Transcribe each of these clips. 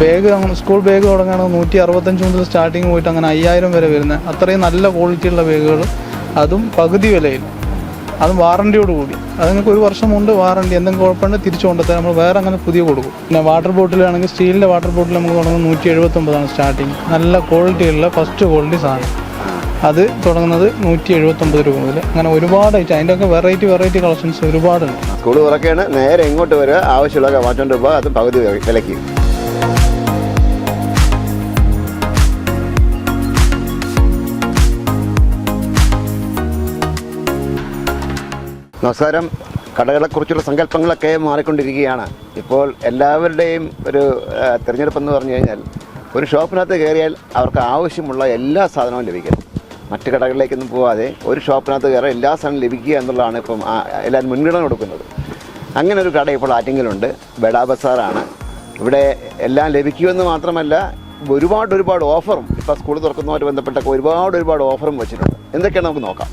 Bag school bag തുടങ്ങുകയാണെങ്കിൽ നൂറ്റി അറുപത്തഞ്ച് മുതൽ സ്റ്റാർട്ടിങ് പോയിട്ട് അങ്ങനെ അയ്യായിരം വരെ വരുന്നത് അത്രയും നല്ല ക്വാളിറ്റിയുള്ള ബാഗുകൾ അതും പകുതി വിലയിൽ. അതും വാറണ്ടിയോട് കൂടി. അത് നിങ്ങൾക്ക് ഒരു വർഷം കൊണ്ട് വാറണ്ടി എന്തെങ്കിലും കുഴപ്പമുണ്ട് തിരിച്ചു കൊണ്ടുത്തരാം. നമ്മൾ വേറെ അങ്ങനെ പുതിയ കൊടുക്കും. പിന്നെ വാട്ടർ ബോട്ടിലാണെങ്കിൽ സ്റ്റീലിന്റെ വാട്ടർ ബോട്ടിൽ നമുക്ക് തുടങ്ങുന്നത് നൂറ്റി എഴുപത്തൊമ്പതാണ് സ്റ്റാർട്ടിങ് നല്ല ക്വാളിറ്റിയുള്ള ഫസ്റ്റ് ക്വാളിറ്റി സാധനം. അത് തുടങ്ങുന്നത് നൂറ്റി എഴുപത്തൊമ്പത് രൂപ മുതൽ. അങ്ങനെ ഒരുപാട് ഐറ്റം അതിന്റെ ഒക്കെ വെറൈറ്റി വെറൈറ്റി കളക്ഷൻസ് ഒരുപാടുണ്ട്. സ്കൂൾ തുറക്കുകയാണ് നേരെ ഇങ്ങോട്ട് വരിക. ആവശ്യമുള്ള വാങ്ങിച്ചോണ്ട് രൂപ അത് പകുതി വിലയ്ക്ക്. നമസ്കാരം. കടകളെക്കുറിച്ചുള്ള സങ്കല്പങ്ങളൊക്കെ മാറിക്കൊണ്ടിരിക്കുകയാണ്. ഇപ്പോൾ എല്ലാവരുടെയും ഒരു തിരഞ്ഞെടുപ്പെന്ന് പറഞ്ഞു കഴിഞ്ഞാൽ ഒരു ഷോപ്പിനകത്ത് കയറിയാൽ അവർക്ക് ആവശ്യമുള്ള എല്ലാ സാധനവും ലഭിക്കും. മറ്റ് കടകളിലേക്കൊന്നും പോവാതെ ഒരു ഷോപ്പിനകത്ത് കയറാൻ എല്ലാ സാധനവും ലഭിക്കുക എന്നുള്ളതാണ് ഇപ്പം എല്ലാവരും മുൻഗണന കൊടുക്കുന്നത്. അങ്ങനെ ഒരു കട ഇപ്പോൾ ആറ്റിങ്ങലുണ്ട്. ബഡാ ബസാറാണ്. ഇവിടെ എല്ലാം ലഭിക്കുമെന്ന് മാത്രമല്ല ഒരുപാട് ഒരുപാട് ഓഫറും ഇപ്പോൾ സ്കൂൾ തുറക്കുന്നതുമായിട്ട് ബന്ധപ്പെട്ടൊക്കെ ഒരുപാട് ഒരുപാട് ഓഫറും വെച്ചിട്ടുണ്ട്. എന്തൊക്കെയാണ് നമുക്ക് നോക്കാം.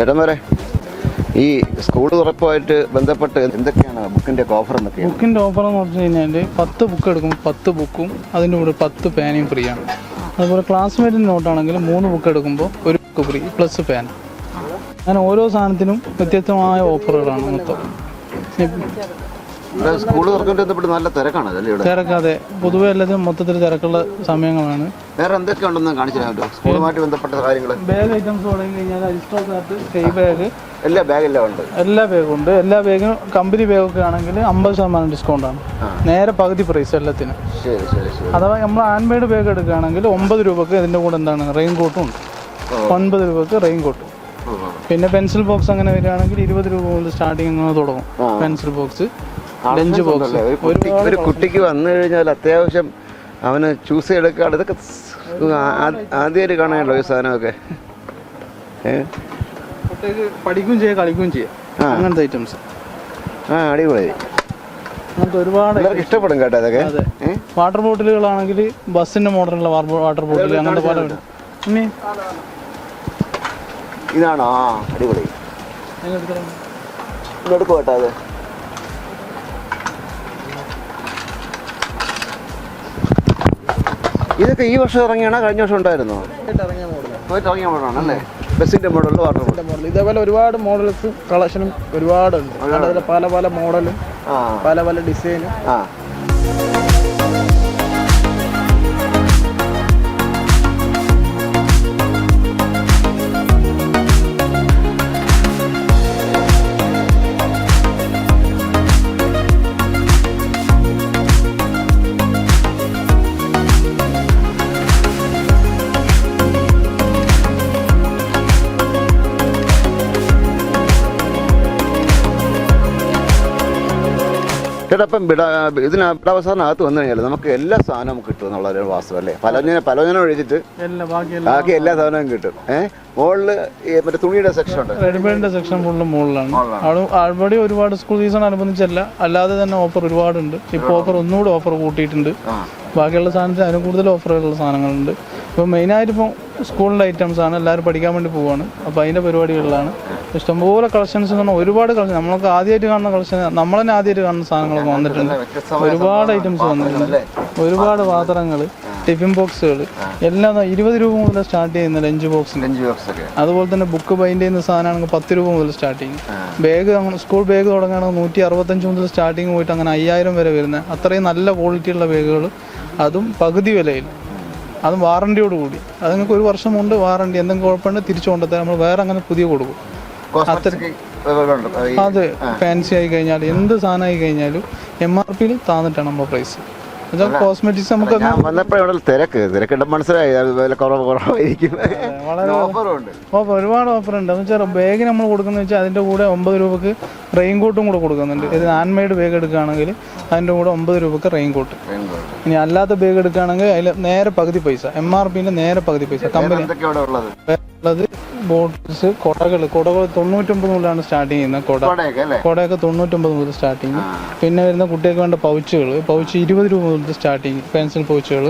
ചേട്ടൻ വരെ ഈ സ്കൂൾ തുറപ്പുമായിട്ട് ബന്ധപ്പെട്ട് എന്തൊക്കെയാണ് ബുക്കിന്റെ ഓഫർ എന്നൊക്കെ? ബുക്കിന്റെ ഓഫർ എന്ന് പറഞ്ഞു കഴിഞ്ഞാൽ പത്ത് ബുക്ക് എടുക്കുമ്പോൾ പത്ത് ബുക്കും അതിന്റെ കൂടെ പത്ത് പേനയും ഫ്രീ ആണ്. അതുപോലെ ക്ലാസ്മേറ്റിന്റെ നോട്ടാണെങ്കിൽ മൂന്ന് ബുക്ക് എടുക്കുമ്പോൾ ഒരു ബുക്ക് ഫ്രീ പ്ലസ് പേന അങ്ങനെ ഓരോ സാധനത്തിനും വ്യത്യസ്തമായ ഓഫറുകളാണ് മൊത്തം. ഇവിടെ സ്കൂൾ തുറക്കുന്നതിന് ബന്ധപ്പെട്ട് നല്ല തിരക്കാണ് അല്ലേ ഇവിടെ? തിരക്കാതെ. പൊതുവെ എല്ലാത്തിനും മൊത്തത്തിൽ തിരക്കുള്ള സമയങ്ങളാണ്. വേറെ എന്തൊക്കെയുണ്ടെന്ന് കാണിച്ചു തരാം കേട്ടോ സ്കൂളുമായിട്ട് ബന്ധപ്പെട്ട കാര്യങ്ങൾ ബാഗ് ഐറ്റംസ് തുടങ്ങി കഴിഞ്ഞാൽ അരിസ്റ്റോക്കാർട്ട് കൈ ബാഗ് എല്ലാ ബാഗെല്ലാം ഉണ്ട്. എല്ലാ ബാഗും ഉണ്ട്. എല്ലാ ബാഗും കമ്പനി ബാഗൊക്കെ ആണെങ്കിൽ അമ്പത് ശതമാനം ഡിസ്കൗണ്ട് ആണ്. നേരെ പകുതി പ്രൈസ് എല്ലാത്തിനും. ശരി ശരി ശരി. അഥവാ നമ്മൾ ആൻമേഡ് ബാഗ് എടുക്കുകയാണെങ്കിൽ ഒമ്പത് രൂപക്ക് ഇതിന്റെ കൂടെ എന്താണ്? റെയിൻ കോട്ടും ഉണ്ട് ഒൻപത് രൂപക്ക് റെയിൻ കോട്ട്. പിന്നെ പെൻസിൽ ബോക്സ് അങ്ങനെ വരികയാണെങ്കിൽ ഇരുപത് രൂപ മുതൽ സ്റ്റാർട്ടിങ് അങ്ങനെ തുടങ്ങും. Pencil box lunch box. ഒരു കുട്ടിക്ക് വന്നു കഴിഞ്ഞാൽ അത്യാവശ്യം അവന് ചൂസ് ചെയ്തെടുക്കാണ് ഇതൊക്കെ ആദ്യമായിട്ട് കാണാനല്ലോ ഈ സാധനമൊക്കെ? പഠിക്കുകയും ചെയ്യാം കളിക്കുകയും ചെയ്യാം. അങ്ങനത്തെ ഐറ്റംസ് ആ അടിപൊളി. അങ്ങനത്തെ ഒരുപാട് ഇഷ്ടപ്പെടും കേട്ടോ അതൊക്കെ വാട്ടർ ബോട്ടിലുകളാണെങ്കിൽ ബസ്സിന്റെ മോഡലുള്ള വാട്ടർ ബോട്ടിൽ അങ്ങനത്തെ പല ഇതാണോ? അടിപൊളി. ഇതെടുക്കും കേട്ടോ അത്. ഇതൊക്കെ ഈ വർഷം ഇറങ്ങിയാണോ? കഴിഞ്ഞ വർഷം ഉണ്ടായിരുന്നോ? പോയിട്ട് ഇറങ്ങിയ മോഡലാണ് അല്ലേ? ബസ്സിന്റെ മോഡലിൽ വാട്ടർ മോഡൽ ഇതേപോലെ ഒരുപാട് മോഡൽസ് കളക്ഷനും ഒരുപാടുണ്ട്. പല പല മോഡലും പല പല ഡിസൈനും ആ. ചേട്ടാ അപ്പം വിട ഇതിന് ബിടാവസാറിനകത്ത് വന്നു കഴിഞ്ഞാൽ നമുക്ക് എല്ലാ സാധനവും കിട്ടും എന്നുള്ള ഒരു വാസ്തവല്ലേ പലോജനം പലതിനെ പലതിനെ ഒഴിച്ചിട്ട് ബാക്കി എല്ലാ സാധനവും കിട്ടും. ഏഹ് മുകളിൽ മറ്റേ തുണിയുടെ സെക്ഷൻ ഉണ്ട്. റെഡിമെയ്ഡിന്റെ സെക്ഷൻ ഫുള്ള് മുകളിലാണ്. അവിടെ അവിടെ ഒരുപാട് സ്കൂൾ സീസൺ അനുബന്ധിച്ചല്ല. അല്ലാതെ തന്നെ ഓഫർ ഒരുപാടുണ്ട്. ഇപ്പോൾ ഓഫർ ഒന്നുകൂടി ഓഫർ കൂട്ടിയിട്ടുണ്ട്. ബാക്കിയുള്ള സാധനത്തിന് അതിന് കൂടുതൽ ഓഫറുകളുള്ള സാധനങ്ങളുണ്ട്. ഇപ്പോൾ മെയിനായിട്ട് ഇപ്പോൾ സ്കൂളിന്റെ ഐറ്റംസ് ആണ്. എല്ലാവരും പഠിക്കാൻ വേണ്ടി പോവാണ്. അപ്പോൾ അതിന്റെ പരിപാടികളിലാണ്. ഇഷ്ടംപോലെ കളക്ഷൻസ് എന്ന് പറഞ്ഞാൽ ഒരുപാട് കളക്ഷൻ നമ്മളൊക്കെ ആദ്യമായിട്ട് കാണുന്ന കളക്ഷൻ നമ്മൾ തന്നെ ആദ്യമായിട്ട് കാണുന്ന സാധനങ്ങളൊക്കെ വന്നിട്ടുണ്ട്. ഒരുപാട് ഐറ്റംസ് വന്നിട്ടുണ്ട്. ഒരുപാട് പാത്രങ്ങൾ ടിഫിൻ ബോക്സുകൾ. എല്ലാം ഇരുപത് രൂപ മുതൽ സ്റ്റാർട്ട് ചെയ്യുന്ന ലഞ്ച് ബോക്സ്. ലഞ്ച് ബോക്സ് ഒക്കെ. അതുപോലെ തന്നെ ബുക്ക് ബൈൻഡ് ചെയ്യുന്ന സാധനമാണെങ്കിൽ പത്ത് രൂപ മുതൽ സ്റ്റാർട്ട് ചെയ്യും. ബാഗ് അങ്ങനെ സ്കൂൾ ബാഗ് തുടങ്ങുകയാണെങ്കിൽ നൂറ്റി അറുപത്തഞ്ച് മുതൽ സ്റ്റാർട്ടിങ് പോയിട്ട് അങ്ങനെ അയ്യായിരം വരെ വരുന്ന അത്രയും നല്ല ക്വാളിറ്റിയുള്ള ബാഗുകൾ. അതും പകുതി വിലയിൽ. അതും വാറണ്ടിയോട് കൂടി. അത് നിങ്ങൾക്ക് ഒരു വർഷം കൊണ്ട് വാറണ്ടി എന്തെങ്കിലും കുഴപ്പമുണ്ട് തിരിച്ചു കൊണ്ടുത്തരാം. നമ്മൾ വേറെ അങ്ങനെ പുതിയ കൊടുക്കും. അതെ. ഫാൻസി ആയി കഴിഞ്ഞാൽ എന്ത് സാധനമായി കഴിഞ്ഞാലും എം ആർ പിയിൽ താന്നിട്ടാണ് നമ്മൾ പ്രൈസ് കോസ്മെറ്റിക്സ് നമുക്ക് ഞാൻ വന്നപ്പോൾ ഇവിടെ തിരക്ക്. തിരക്കിട്ട് മനസ്സിലായി. അത് വില കുറവ് കുറവായിരിക്കും. വളരെ ഓഫർ ഒരുപാട് ഓഫർ ഉണ്ട് എന്ന് വെച്ചാൽ ബാഗ് നമ്മൾ കൊടുക്കുന്നത് വെച്ചാൽ അതിന്റെ കൂടെ ഒമ്പത് രൂപക്ക് റെയിൻ കോട്ടും കൂടെ കൊടുക്കുന്നുണ്ട്. ഇത് ഹാൻഡ്മെയ്ഡ് ബാഗ് എടുക്കുകയാണെങ്കിൽ അതിന്റെ കൂടെ ഒമ്പത് രൂപക്ക് റെയിൻ കോട്ട് ഇനി അല്ലാത്ത ബാഗ് എടുക്കുകയാണെങ്കിൽ അതിൽ നേരെ പകുതി പൈസ. എം ആർ പിന്റെ നേരെ പകുതി പൈസ. കമ്പനി ഉള്ളത്? ബോട്ടിൽസ് കുടകൾ കുടകൾ തൊണ്ണൂറ്റൊമ്പത് മുതലാണ് സ്റ്റാർട്ട് ചെയ്യുന്നത്. കുട. കോടയൊക്കെ തൊണ്ണൂറ്റൊമ്പത് മുതൽ സ്റ്റാർട്ടിങ് പിന്നെ വരുന്ന കുട്ടികൾക്ക് വേണ്ട പൗച്ചുകൾ പൗച്ച് ഇരുപത് രൂപ മുതൽ സ്റ്റാർട്ടിങ് പെൻസിൽ പൗച്ചുകൾ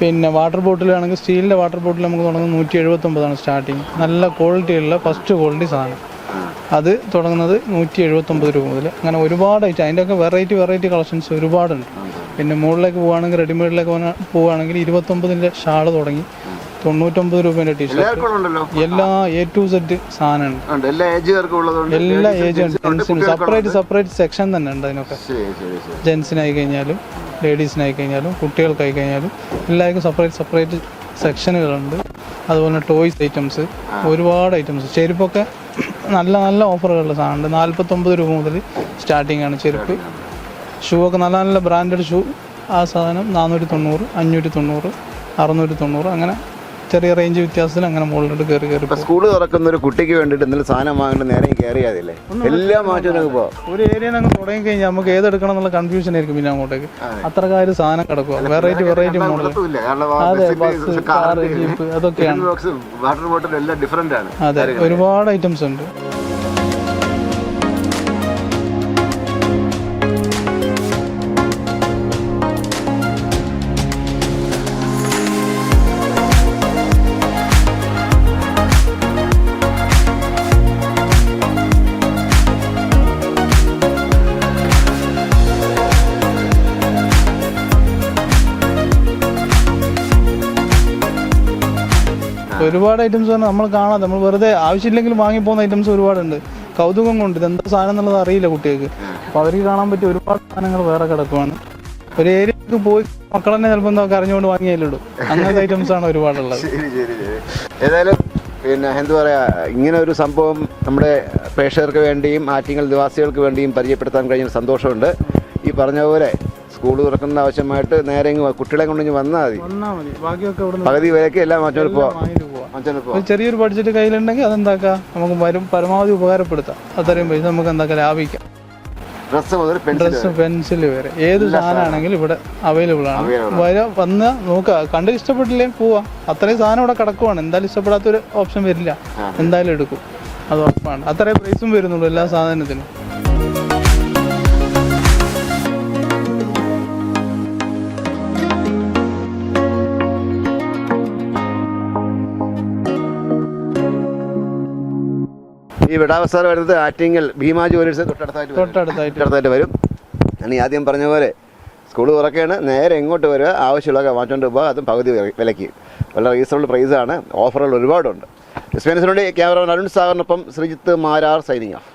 പിന്നെ വാട്ടർ ബോട്ടിലാണെങ്കിൽ സ്റ്റീലിന്റെ വാട്ടർ ബോട്ടിൽ നമുക്ക് തുടങ്ങുന്നത് നൂറ്റി എഴുപത്തൊമ്പതാണ് സ്റ്റാർട്ടിങ് നല്ല ക്വാളിറ്റിയുള്ള ഫസ്റ്റ് ക്വാളിറ്റി സാധനം. അത് തുടങ്ങുന്നത് നൂറ്റി എഴുപത്തൊമ്പത് രൂപ മുതൽ. അങ്ങനെ ഒരുപാട് ഐറ്റം അതിന്റെയൊക്കെ വെറൈറ്റി വെറൈറ്റി കളക്ഷൻസ് ഒരുപാടുണ്ട്. പിന്നെ മുകളിലേക്ക് പോവുകയാണെങ്കിൽ റെഡിമെയ്ഡിലേക്ക് പോവുകയാണെങ്കിൽ ഇരുപത്തൊമ്പതിന്റെ ഷാൾ തുടങ്ങി തൊണ്ണൂറ്റൊമ്പത് രൂപേന്റെ ടീഷർട്ട് എല്ലാ എ ടു സെറ്റ് സാധനമുണ്ട് എല്ലാ ഏജ് സെപ്പറേറ്റ് സെപ്പറേറ്റ് സെക്ഷൻ തന്നെ ഉണ്ട് അതിനൊക്കെ. ജെൻസിനായി കഴിഞ്ഞാലും. ലേഡീസിനായി കഴിഞ്ഞാലും കുട്ടികൾക്കായി കഴിഞ്ഞാലും എല്ലാവർക്കും സെപ്പറേറ്റ് സെപ്പറേറ്റ് സെക്ഷനുകളുണ്ട് അതുപോലെ ടോയ്സ് ഐറ്റംസ് ഒരുപാട് ഐറ്റംസ് ചെരുപ്പൊക്കെ നല്ല നല്ല ഓഫറുകളുള്ള സാധനമുണ്ട്. നാൽപ്പത്തൊമ്പത് രൂപ മുതൽ സ്റ്റാർട്ടിംഗ് ആണ് ചെരുപ്പ്. ഷൂ ഒക്കെ നല്ല നല്ല ബ്രാൻഡഡ് ഷൂ. ആ സാധനം നാനൂറ്റി തൊണ്ണൂറ് അഞ്ഞൂറ്റി തൊണ്ണൂറ് അറുന്നൂറ്റി തൊണ്ണൂറ് അങ്ങനെ ചെറിയ റേഞ്ച് വ്യത്യാസത്തിൽ അങ്ങനെ മുകളിലോട്ട് കയറി കയറി സ്കൂൾ തുറക്കുന്ന ഒരു കുട്ടിക്ക് വേണ്ടിയിട്ട് എന്തെങ്കിലും സാധനം വാങ്ങേണ്ട നേരെ കയറിയാതില്ലേ എല്ലാം മാറ്റം പോ ഒരു ഏരിയ അങ്ങ് തുടങ്ങി കഴിഞ്ഞാൽ നമുക്ക് ഏതെടുക്കണം എന്നുള്ള കൺഫ്യൂഷൻ ആയിരിക്കും പിന്നെ അങ്ങോട്ടേക്ക്. അത്ര കാര്യം സാധനം കിടക്കുക വെറൈറ്റി വെറൈറ്റി മോഡൽ അതെ ബസ് കാർ ജീപ്പ് അതൊക്കെയാണ്. വാട്ടർ ബോട്ടിൽ എല്ലാം ഡിഫറെന്റ് ആണ്. അതെ ഒരുപാട് ഐറ്റംസ് ഉണ്ട്. ഒരുപാട് ഐറ്റംസ് പറഞ്ഞാൽ നമ്മൾ കാണാതെ നമ്മൾ വെറുതെ ആവശ്യമില്ലെങ്കിൽ വാങ്ങി പോകുന്ന ഐറ്റംസ് ഒരുപാടുണ്ട്. കൗതുകം കൊണ്ട് ഇതെന്താ സാധനം എന്നുള്ളത് അറിയില്ല കുട്ടികൾക്ക്. അപ്പോൾ അവർക്ക് കാണാൻ പറ്റിയ ഒരുപാട് സാധനങ്ങൾ വേറെ കിടക്കുവാണ്. ഒരു ഏരിയക്ക് പോയി മക്കൾ തന്നെ ചിലപ്പോൾ എന്താ അറിഞ്ഞുകൊണ്ട് വാങ്ങിയാലിടും അങ്ങനത്തെ ഐറ്റംസ് ആണ് ഒരുപാടുള്ളത്. ഏതായാലും പിന്നെ എന്താ പറയാ ഇങ്ങനെ ഒരു സംഭവം നമ്മുടെ പ്രേക്ഷകർക്ക് വേണ്ടിയും ആറ്റിങ്ങൽ നിവാസികൾക്ക് വേണ്ടിയും പരിചയപ്പെടുത്താൻ കഴിഞ്ഞ സന്തോഷമുണ്ട്. ഈ പറഞ്ഞ പോലെ സ്കൂൾ തുറക്കുന്ന ആവശ്യമായിട്ട് നേരെ. കുട്ടികളെ കൊണ്ട് ഇങ്ങ് വന്നാൽ മതി. പകുതി വരെയൊക്കെ എല്ലാം മാറ്റം പോവാം. ചെറിയൊരു ബഡ്ജറ്റ് കയ്യിലുണ്ടെങ്കിൽ അതെന്താക്കാം? നമുക്ക് വരും പരമാവധി ഉപകാരപ്പെടുത്താം. അത്രയും പൈസ നമുക്ക് എന്താക്കാം? ലാഭിക്കാം. ഡ്രസ്സ് പെൻസിൽ വരെ. ഏത് സാധനമാണെങ്കിലും ഇവിടെ അവൈലബിൾ ആണ്. വരാ വര വന്ന് നോക്കുക. കണ്ട് ഇഷ്ടപ്പെട്ടില്ലേ പോവാം. അത്രയും സാധനം ഇവിടെ കിടക്കുവാണ്. എന്തായാലും ഇഷ്ടപ്പെടാത്തൊരു ഓപ്ഷൻ വരില്ല. എന്തായാലും എടുക്കും. അത് ഉറപ്പാണ്. അത്രയും പ്രൈസും വരുന്നുള്ളൂ എല്ലാ സാധനത്തിനും. ഈ വിടാവസ്ഥ വരുന്നത് ആറ്റിങ്ങൽ ഭീമാ ജുവലേഴ്സ് തൊട്ടടുത്തായിട്ട്. തൊട്ടടുത്തായിട്ട് തൊട്ടടുത്തായിട്ട് വരും. ഞാൻ ഈ ആദ്യം പറഞ്ഞ പോലെ സ്കൂൾ തുറക്കുകയാണ്. നേരെ എങ്ങോട്ട് വരിക. ആവശ്യമുള്ള വാങ്ങിച്ചുകൊണ്ട് പോകുക അതും പകുതി വിലക്ക് വിലയ്ക്ക്. വളരെ റീസണബിൾ പ്രൈസാണ് ഓഫറുകൾ ഒരുപാടുണ്ട്. എക്സ്പീരിയൻസിനുവേണ്ടി ക്യാമറമാൻ അരുൺ സാഗറിനൊപ്പം ശ്രീജിത്ത് മാരാർ സൈനിങ് ഓഫ്